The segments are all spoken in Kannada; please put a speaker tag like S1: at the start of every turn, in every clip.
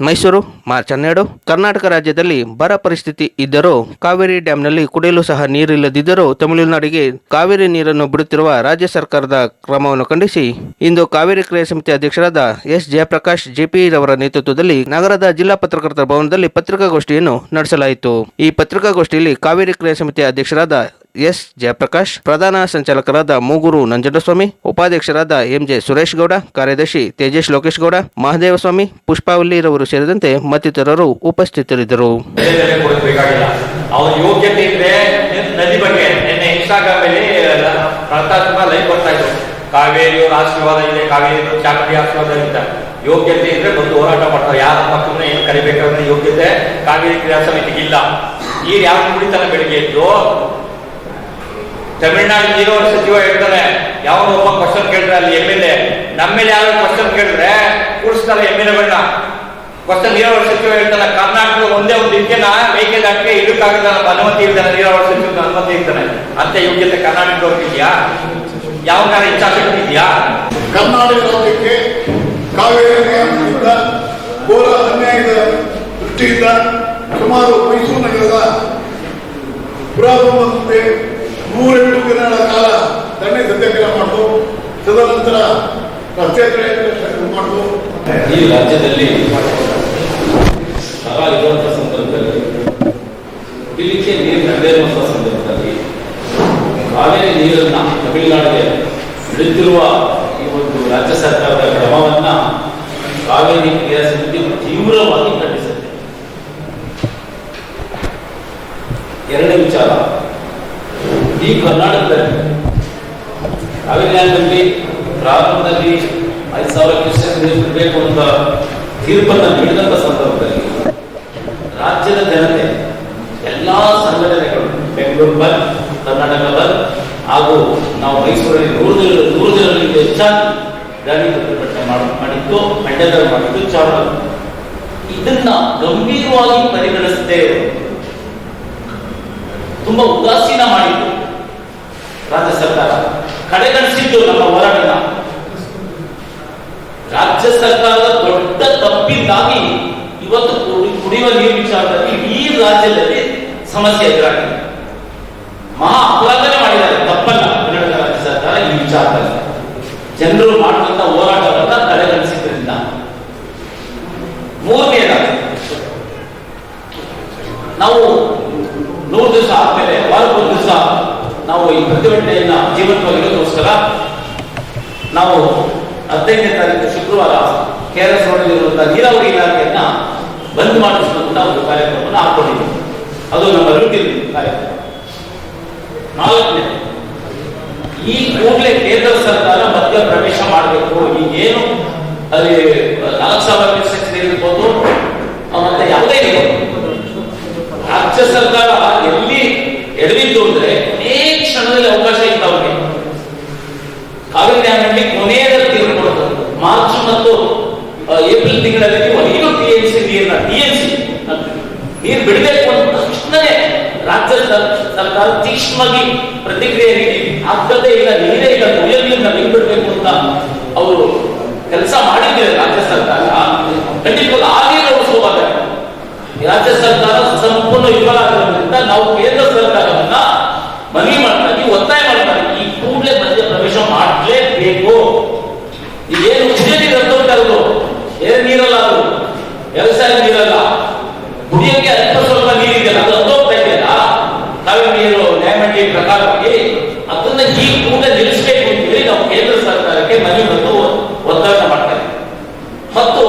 S1: ಮೈಸೂರು, ಮಾರ್ಚ್ ಹನ್ನೆರಡು, ಕರ್ನಾಟಕ ರಾಜ್ಯದಲ್ಲಿ ಬರ ಪರಿಸ್ಥಿತಿ ಇದ್ದರೂ ಕಾವೇರಿ ಡ್ಯಾಂನಲ್ಲಿ ಕುಡಿಯಲು ಸಹ ನೀರಿಲ್ಲದಿದ್ದರೂ ತಮಿಳುನಾಡಿಗೆ ಕಾವೇರಿ ನೀರನ್ನು ಬಿಡುತ್ತಿರುವ ರಾಜ್ಯ ಸರ್ಕಾರದ ಕ್ರಮವನ್ನು ಖಂಡಿಸಿ. ಇಂದು ಕಾವೇರಿ ಕ್ರಿಯಾ ಸಮಿತಿ ಅಧ್ಯಕ್ಷರಾದ ಎಸ್ ಜಯಪ್ರಕಾಶ್ ಜೆಪಿ ರವರ ನೇತೃತ್ವದಲ್ಲಿ ನಗರದ ಜಿಲ್ಲಾ ಪತ್ರಕರ್ತರ ಭವನದಲ್ಲಿ ಪತ್ರಿಕಾಗೋಷ್ಠಿಯನ್ನು ನಡೆಸಲಾಯಿತು. ಈ ಪತ್ರಿಕಾಗೋಷ್ಠಿಯಲ್ಲಿ ಕಾವೇರಿ ಕ್ರಿಯಾ ಸಮಿತಿ ಅಧ್ಯಕ್ಷರಾದ ಎಸ್ ಜಯಪ್ರಕಾಶ್, ಪ್ರಧಾನ ಸಂಚಾಲಕರಾದ ಮೂಗೂರು ನಂಜುಂಡಸ್ವಾಮಿ, ಉಪಾಧ್ಯಕ್ಷರಾದ ಎಂಜೆ ಸುರೇಶ್ ಗೌಡ ಕಾರ್ಯದರ್ಶಿ ತೇಜೇಶ್ ಲೋಕೇಶ್ ಗೌಡ ಮಹದೇವಸ್ವಾಮಿ ಪುಷ್ಪಾವಲ್ಲಿರವರು ಸೇರಿದಂತೆ ಮತ್ತಿತರರು ಉಪಸ್ಥಿತರಿದ್ದರು.
S2: ಬೆಲೆ ಬೆಲೆ ಕೊಡಬೇಕಾಗಿಲ್ಲ. ಅವ್ರ ಯೋಗ್ಯತೆ ಇದ್ರೆ ನದಿ ಬಗ್ಗೆ ನಿನ್ನೆ ಇನ್ಸ್ಟಾಗ್ರಾಮ್ ಅಲ್ಲಿ ಪ್ರತಾಪ್ ಲೈವ್ ಬರ್ತಾ ಇದ್ರು. ಕಾವೇರಿ ಆಶೀರ್ವಾದ ಇದೆ, ಕಾವೇರಿ ಚಾಕರಿ ಆಶೀರ್ವಾದ ಇದೆ ಯೋಗ್ಯತೆ ಇದ್ರೆ ಬಂದು ಹೋರಾಟ ಮಾಡ್ತಾರೆ. ಯಾರ ಮಕ್ಕಳನ್ನ ಏನು ಕರಿಬೇಕಾದ್ರೆ ಯೋಗ್ಯತೆ, ಕಾವೇರಿ ಕ್ರಿಯಾ ಸಮಿತಿಗೆ ಇಲ್ಲ. ನೀರ್ ಯಾವ ಕುಡಿತಾನೆ ಬೆಳಿಗ್ಗೆ ಎದ್ದು ತಮಿಳ್ನಾಡು ನೀರಾವರಿ ಸಚಿವ ಹೇಳ್ತಾರೆ ಯಾವನೋ ಒಬ್ಬ ಕ್ವಶನ್ ಕೇಳಿದ್ರೆ ಅಲ್ಲಿ ಎಂ ಎಲ್ ಎ ನಮ್ಮ ಮೇಲೆ ಯಾರೋ ಕ್ವಶನ್ ಕೇಳಿದ್ರೆ ಕೂರಿಸ್ತಾರೆ ಎಂ ಎಲ್ ಎಗಳನ್ನ ಕ್ವಶನ್ ನೀರಾವರಿ ಸಚಿವ ಹೇಳ್ತಾನೆ, ಕರ್ನಾಟಕದ ಒಂದೇ ಒಂದು ಇದಕ್ಕೆನ ಮೇಕೆದಾಟಿಗೆ ಇದಕ್ಕಾಗದ ನಮ್ಮ ಅನುಮತಿ ಇರ್ತಾನೆ ನೀರಾವರಿ ಸಚಿವನ ಅನುಮತಿ ಇರ್ತಾನೆ ಅಂತ ಯೋಗ್ಯತೆ ಕರ್ನಾಟಕದವ್ರಿಗೆ ಇದೆಯಾ? ಯಾವ ಕಾರಣ ಇಚ್ಛಾಶಕ್ತಿ ಇದೆಯಾ?
S3: ಕರ್ನಾಟಕ ರಾಜ್ಯಕ್ಕೆ ಕಾವೇರಿ ಘೋರ ಅನ್ಯಾಯದ ದೃಷ್ಟಿಯಿಂದ ಸುಮಾರು ಮೈಸೂರು ನಗರದ ಪುರಾತನತೆ ನೂರೆಂಟು ದಿನಗಳ ಕಾಲ ದಂಡ ಸತ್ಯಾಗ್ರಹ ಮಾಡಿತು ತದನಂತರ ರಸ್ತೆ ಮಾಡಿತು
S4: ಈ ರಾಜ್ಯದಲ್ಲಿ ಬರ ಇರುವಂತಹ ಸಂದರ್ಭದಲ್ಲಿ ನೀರು ಇರುವಂತಹ ಸಂದರ್ಭದಲ್ಲಿ, ಕಾವೇರಿ ನೀರನ್ನ ತಮಿಳುನಾಡಿಗೆ ಬಿಡುತ್ತಿರುವ ಈ ಒಂದು ರಾಜ್ಯ ಸರ್ಕಾರದ ಕ್ರಮವನ್ನ ಕಾವೇರಿ ಕ್ರಿಯಾ ಸಮಿತಿ ತೀವ್ರವಾಗಿ ಖಂಡಿಸುತ್ತೆ. ಎರಡನೇ ವಿಚಾರ. ಈ ಕರ್ನಾಟಕದಲ್ಲಿ ಕಾವೇರಿ ನ್ಯಾಯದಲ್ಲಿ ಪ್ರಾರಂಭದಲ್ಲಿ ಐದು ಸಾವಿರ ಕ್ಯೂಸೆಕ್ ಅಂತ ತೀರ್ಪನ್ನು ನೀಡಿದಂಥ ಸಂದರ್ಭದಲ್ಲಿ ರಾಜ್ಯದ ಜನತೆ, ಎಲ್ಲಾ ಸಂಘಟನೆಗಳು, ಬೆಂಗಳೂರು ಬಂದ್, ಕರ್ನಾಟಕ ಬಂದ್, ಹಾಗೂ ನಾವು ಮೈಸೂರಲ್ಲಿ ನೂರು ದಿನ ನೂರು ಹೆಚ್ಚಾಗಿ ಗಾಡಿ ಪ್ರತಿಭಟನೆ ಮಾಡಿತ್ತು ಮಂಡ್ಯದಲ್ಲಿ ಮಾಡಿದ್ದು ಚಾರ ಇದನ್ನ ಗಂಭೀರವಾಗಿ ಪರಿಗಣಿಸದೆ ಸರ್ಕಾರ ಕಡೆಗಣಿಸಿದ್ದು ನಮ್ಮ ಹೋರಾಟನ ರಾಜ್ಯ ಸರ್ಕಾರದ ದೊಡ್ಡ ತಪ್ಪಿಂದಾಗಿ ಇವತ್ತು ಕುಡಿ- ಕುಡಿಯುವ ನೀರು ವಿಚಾರದಲ್ಲಿ ಈ ರಾಜ್ಯದಲ್ಲಿ ಸಮಸ್ಯೆ ಎದುರಾಗಿದೆ. ಮಹಾ ಅಪರಾಧನೆ ಮಾಡಿದ್ದಾರೆ. ತಪ್ಪಲ್ಲ ಕರ್ನಾಟಕ ರಾಜ್ಯ ಸರ್ಕಾರ ಈ ವಿಚಾರದಲ್ಲಿ. ಜನರು ಮಾಡುವಂತ ಹೋರಾಟವನ್ನ ಕಡೆಗಣಿಸಿದ್ರಿಂದ ಮೂರನೇದಾಗಿ, ನಾವು ನೂರು ದಿವಸ ಆದ್ಮೇಲೆ ನಾವು ಈ ಪ್ರತಿಭಟನೆಯನ್ನ ಜೀವಂತವಾಗಿರೋದಕ್ಕೋಸ್ಕರ ನಾವು ಹದಿನೈದನೇ ತಾರೀಕು ಶುಕ್ರವಾರ ಕೆ ಆರ್ ಎಸ್ ರೋಡಲ್ಲಿರುವಂತಹ ನೀರಾವರಿ ಇಲಾಖೆಯನ್ನ ಬಂದ್ ಮಾಡಿಸುವಂತ ಒಂದು ಕಾರ್ಯಕ್ರಮವನ್ನು ಹಾಕೊಂಡಿದ್ದೀವಿ ಅದು ನಮ್ಮ ರೂಟಿನ್ ಕಾರ್ಯಕ್ರಮ. ನಾಲ್ಕನೇ, ಈ ಕೂಡಲೇ ಕೇಂದ್ರ ಸರ್ಕಾರ ಮಧ್ಯ ಪ್ರವೇಶ ಮಾಡಬೇಕು. ಈಗೇನು ಅಲ್ಲಿ ನಾಲ್ಕು ಸಾವಿರ ಕ್ಯೂಸೆಕ್ಸ್ ನೀರಿರ್ಬೋದು ಮತ್ತೆ ಯಾವುದೇ ಇರ್ಬೋದು. ರಾಜ್ಯ ಸರ್ಕಾರ ಎಡವಿದ್ದು ಅಂದ್ರೆ ಅನೇಕ ಕ್ಷಣದಲ್ಲಿ ಅವಕಾಶ ಇತ್ತು ಅವ್ರಿಗೆ ಕಾವೇರಿ ಕೊನೆಯದಲ್ಲಿ ನೀರು ಮಾರ್ಚ್ ಮತ್ತು ಏಪ್ರಿಲ್ ತಿಂಗಳಲ್ಲಿ ನೀವು ಟಿ ಎನ್ ಸಿ ನೀರನ್ನ ಟಿ ಎನ್ ಸಿ ನೀರು ಬಿಡಬೇಕು ಅಂತ ತಕ್ಷಣವೇ ರಾಜ್ಯ ಸರ್- ಸರ್ಕಾರ ತೀಕ್ಷ್ಣವಾಗಿ ಪ್ರತಿಕ್ರಿಯೆ ನೀಡಿ ಆಗ್ತದೆ ಇಲ್ಲ, ನೀರೇ ಇಲ್ಲ ಕುಡಿಯೋ ನೀರು ಬಿಡಬೇಕು ಅಂತ ಅವರು ಕೆಲಸ ಮಾಡಿದ್ರೆ ರಾಜ್ಯ ಸರ್ಕಾರ ಖಂಡಿತವಾಗಿ ಆಗೇ ನೀರು ಉಳಿಸೋವಾಗ ರಾಜ್ಯ ಸರ್ಕಾರ ಸಂಪೂರ್ಣ ವಿಫಲ ಆಗಿರೋದ್ರಿಂದ ನಾವು ಕೇಂದ್ರ ಸರ್ಕಾರವನ್ನ ಮನವಿ ಮಾಡ್ತಾರೆ ಒತ್ತಾಯ ಮಾಡ್ತಾರೆ ಈ ಕೂಡಲೇ ಮಧ್ಯ ಪ್ರವೇಶ ಮಾಡಲೇಬೇಕು ಈಗೇನು ಕುಡಿಯೋ ನೀರು ಹತ್ತೋಗ್ತಾರದು ಏನು ನೀರಲ್ಲ ಅದು? ವ್ಯವಸಾಯ ನೀರಲ್ಲ. ಕುಡಿಯೋಕೆ ಅಲ್ಪ ಸ್ವಲ್ಪ ನೀರಿದೆಯಲ್ಲ, ಅದು ಹತ್ತೋಗ್ತಾ ಇದೆಯಲ್ಲ ಕಾವೇರಿ ನೀರು ನ್ಯಾಯಮಂಡಳಿ ಪ್ರಕಾರವಾಗಿ ಅದನ್ನ ಈ ಕೂಡ ನಿಲ್ಲಿಸಬೇಕು ಅಂತ ಹೇಳಿ ನಾವು ಕೇಂದ್ರ ಸರ್ಕಾರಕ್ಕೆ ಮನವಿ ಮತ್ತು ಒತ್ತಾಯ ಮಾಡ್ತೇವೆ ಮತ್ತು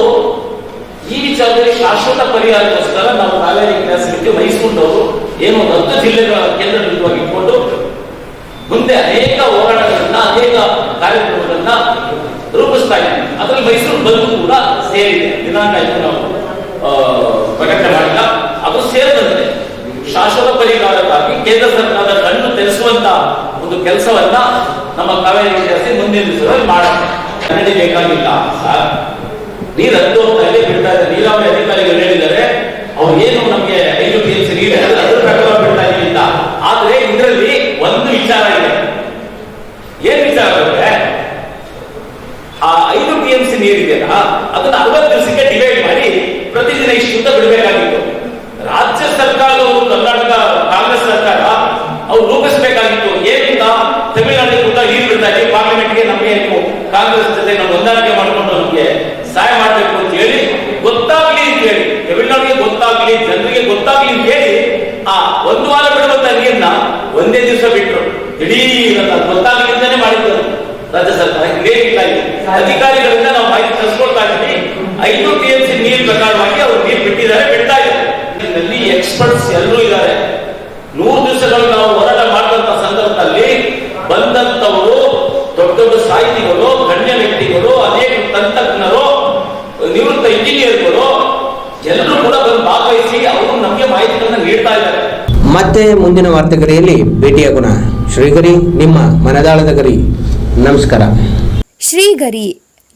S4: ಈ ವಿಚಾರದಲ್ಲಿ ಶಾಶ್ವತ ಪರಿಹಾರಕ್ಕೋಸ್ಕರ ನಾವು ಕಾವೇರಿ ಸಮಿತಿ ಮೈಸೂರಿನವರು ಏನು ಒಂದು ಹತ್ತು ಜಿಲ್ಲೆಗಳ ಕೇಂದ್ರ ಇಟ್ಕೊಂಡು ಮುಂದೆ ಅನೇಕ ಹೋರಾಟಗಳನ್ನ, ಅನೇಕ ಕಾರ್ಯಕ್ರಮಗಳನ್ನ ಅದರಲ್ಲಿ ಮೈಸೂರು ಬಂದು ಕೂಡ ಸೇರಿದೆ. ದಿನಾಂಕ ಇದು ನಾವು ಪ್ರಕಟಣೆ ಮಾಡಿಲ್ಲ. ಅದು ಸೇರಿದಂತೆ ಶಾಶ್ವತ ಪರಿಹಾರಕ್ಕಾಗಿ ಕೇಂದ್ರ ಸರ್ಕಾರದ ಕಣ್ಣು ತೆರೆಸುವಂತ ಒಂದು ಕೆಲಸವನ್ನ ನಮ್ಮ ಕಾವೇರಿ ಮುಂದಿನ ದಿವಸದಲ್ಲಿ ಬೇಕಾಗಿಲ್ಲ. ಸರ್ ನೀರು ಶಿಕ್ಷೆಯಿಂದ ಬಿಡಬೇಕಾಗಿತ್ತು. ರಾಜ್ಯ ಸರ್ಕಾರ ಕರ್ನಾಟಕ ಕಾಂಗ್ರೆಸ್ ಸರ್ಕಾರ ಅವ್ರು ರೂಪಿಸಬೇಕಾಗಿತ್ತು. ಏನಿಂದ? ತಮಿಳುನಾಡಿಗೆ ಕೂಡ ನೀರು ಬಿಡ್ತಾ ಗೆ ನಮಗೆ ಕಾಂಗ್ರೆಸ್ ಜೊತೆ ನಾವು ಹೊಂದಾಣಿಕೆ ಮಾಡಿಕೊಂಡು ನಮಗೆ ಸಹಾಯ ಮಾಡಬೇಕು ಅಂತ ಹೇಳಿ ಗೊತ್ತಾಗ್ಲಿ ಅಂತ ಹೇಳಿ ತಮಿಳುನಾಡಿಗೆ ಗೊತ್ತಾಗ್ಲಿ ಜನರಿಗೆ ಗೊತ್ತಾಗ್ಲಿ ಅಂತ ಹೇಳಿ ಆ ಒಂದು ವಾರ ಬಿಡುವಂತ ನೀರನ್ನ ಒಂದೇ ದಿವಸ ಬಿಟ್ಟರು ಇಡೀ ಗೊತ್ತಾಗ್ಲಿಂದಾನೇ ಮಾಡಿದ್ರು ರಾಜ್ಯ ಸರ್ಕಾರ. ಅಧಿಕಾರಿಗಳಿಂದ ನಾವು ಮಾಹಿತಿ ತರಿಸ್ಕೊಳ್ತಾ ಇದ್ದೀವಿ. ಐದು ಟಿ ಎಂ ಸಿ ನೀರು ಪ್ರಕಾರವಾಗಿ ಅವರು ನೀರು ಬಿಟ್ಟಿದ್ದಾರೆ ಬಿಡ್ತಾ ಇದ್ದಾರೆ. ಎಕ್ಸ್ಪರ್ಟ್ಸ್ ಎಲ್ಲರೂ ಇದ್ದಾರೆ. ನೂರು ದಿವಸಗಳು ನಾವು ಹೋರಾಟ ಮಾಡಿದಂತ ಸಂದರ್ಭದಲ್ಲಿ ಬಂದಂತವರು ದೊಡ್ಡ ದೊಡ್ಡ ಸಾಹಿತಿಗಳು ಗಣ್ಯ ವ್ಯಕ್ತಿಗಳು ಅನೇಕ ತಂತ್ರಜ್ಞರು ನಿವೃತ್ತ ಇಂಜಿನಿಯರ್ಗಳು ಎಲ್ಲರೂ ಕೂಡ ಬಂದು ಭಾಗವಹಿಸಿ ಅವರು ನಮಗೆ ಮಾಹಿತಿಗಳನ್ನು ನೀಡ್ತಾ ಇದ್ದಾರೆ.
S5: ಮತ್ತೆ ಮುಂದಿನ ವಾರ್ತೆಗರಿಯಲ್ಲಿ ಭೇಟಿಯಾಗೋಣ. ಶ್ರೀಗರಿ ನಿಮ್ಮ ಮನದಾಳದ ಗರಿ. ನಮಸ್ಕಾರ.
S6: ಶ್ರೀಗರಿ